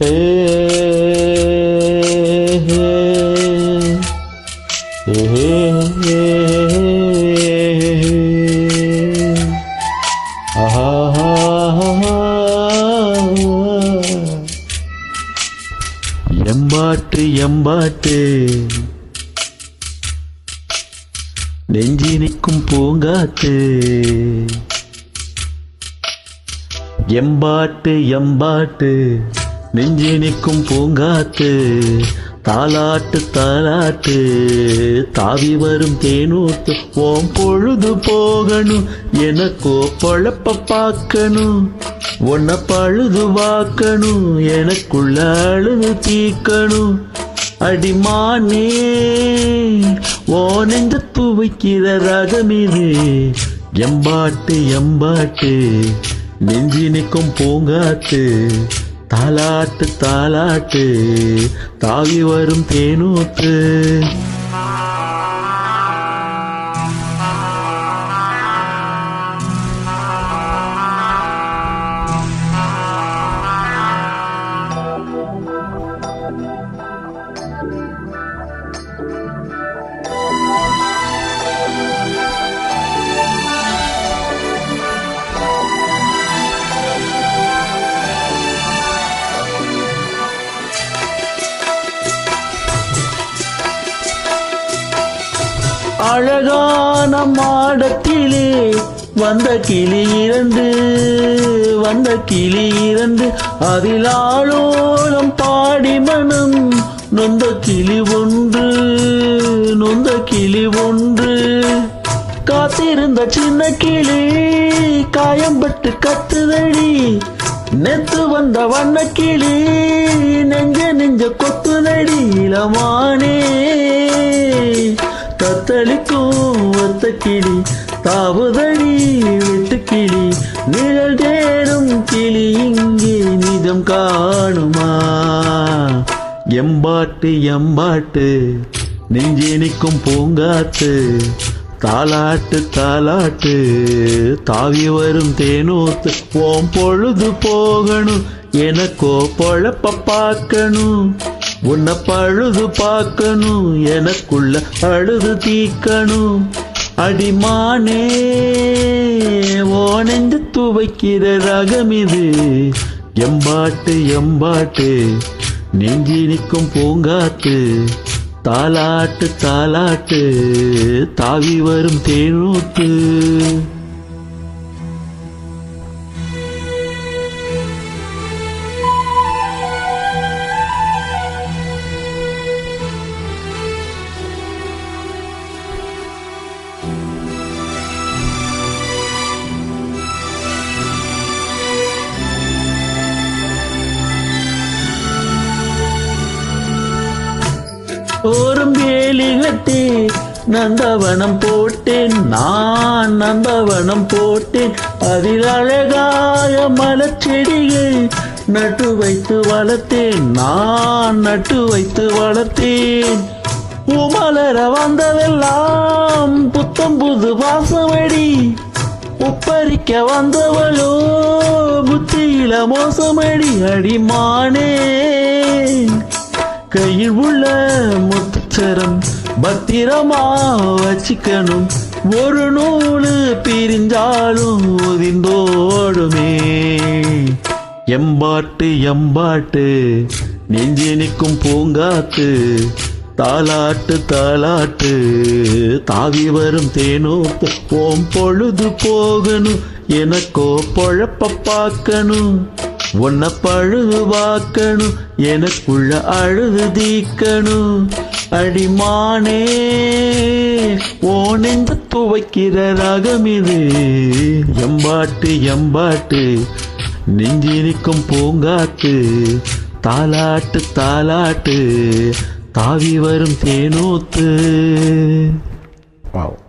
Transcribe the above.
எம்பாட்டு எம்பாட்டு. நெஞ்சி நிற்கும் பூங்காத்து. எம்பாட்டு எம்பாட்டு. நெஞ்சி நிற்கும் பூங்காத்து தாலாட்டு தாலாட்டு தாவி வரும் தேனூத்து ஓம் பொழுது போகணும் எனக்கோ பொழப்ப பார்க்கணும். உன்னை பழுது வாக்கணும் எனக்குள்ள அழுது தீக்கணும். அடிமானே ஓ நெஞ்ச துவைக்கிற ரகமிது எம்பாட்டு எம்பாட்டு நெஞ்சி நிற்கும் பூங்காத்து தாலாட்டு தாலாட்டு தாவி வரும் தேனூத்து அழகான மாடத்திலே வந்த கிளி இரண்டு வந்த கிளி இரண்டு அதில் ஆளோலம் பாடி மனம் நொந்த கிளி ஒன்று நொந்த கிளி ஒன்று. காத்திருந்த சின்ன கிளி காயம்பட்டு கத்துதடி நெத்து வந்த வண்ண கிளி நெஞ்ச நெஞ்ச கொத்துதடி இளமானே. தத்தளிக்கும் ஒத்த கிளி தாவுதடி வெட்டு கிளி நிழல் தேடும் கிளி இங்கே நிஜம் காணுமா? எம்பாட்டு எம்பாட்டு நெஞ்சே நிற்கும் பூங்காத்து தாலாட்டு தாலாட்டு தாவி வரும் தேனோத்து ஓம் பொழுது போகணும் எனக்கோ பொழப்ப பார்க்கணும். உன்னை பழுது பார்க்கணும் எனக்குள்ள அழுது தீக்கணும். அடிமானே ஓனெஞ்சு துவைக்கிற ரகம் இது. எம்பாட்டு எம்பாட்டு நெஞ்சி நிற்கும் பூங்காத்து. தாலாட்டு தாலாட்டு தாவி வரும் தேனூத்து. ஓரும் வேலி கட்டி நந்தவனம் போட்டேன். நான் நந்தவனம் போட்டேன். அதில் அழகாய மலச்செடிகள் நட்டு வைத்து வளர்த்தேன். நான் நட்டு வைத்து வளர்த்தேன். உமலர வந்ததெல்லாம் புத்தம் புது வாசமடி உப்பரிக்க வந்தவளோ புத்தியில மோசமடி. அடிமானே கையில் உள்ள முத்தரம் பத்திரமா வச்சிக்கணும் ஒரு நூலு பிரிஞ்சாலும் ஒதிந்தோடுமே. எம்பாட்டு எம்பாட்டு நெஞ்சி நிற்கும் பூங்காத்து தாலாட்டு தாலாட்டு தாவி வரும் தேனோ ஓம் பொழுது போகணும் எனக்கோ பொழப்ப பார்க்கணும். உன்னை பழுது வாக்கணும் எனக்குள்ள அழுது தீக்கணும் அடிமானே ஓனெந்து துவைக்கிற ரகம் இது. எம்பாட்டு எம்பாட்டு நெஞ்சினிக்கும் பூங்காத்து. தாலாட்டு தாலாட்டு தாவி வரும் தேனூத்து. வாவ்.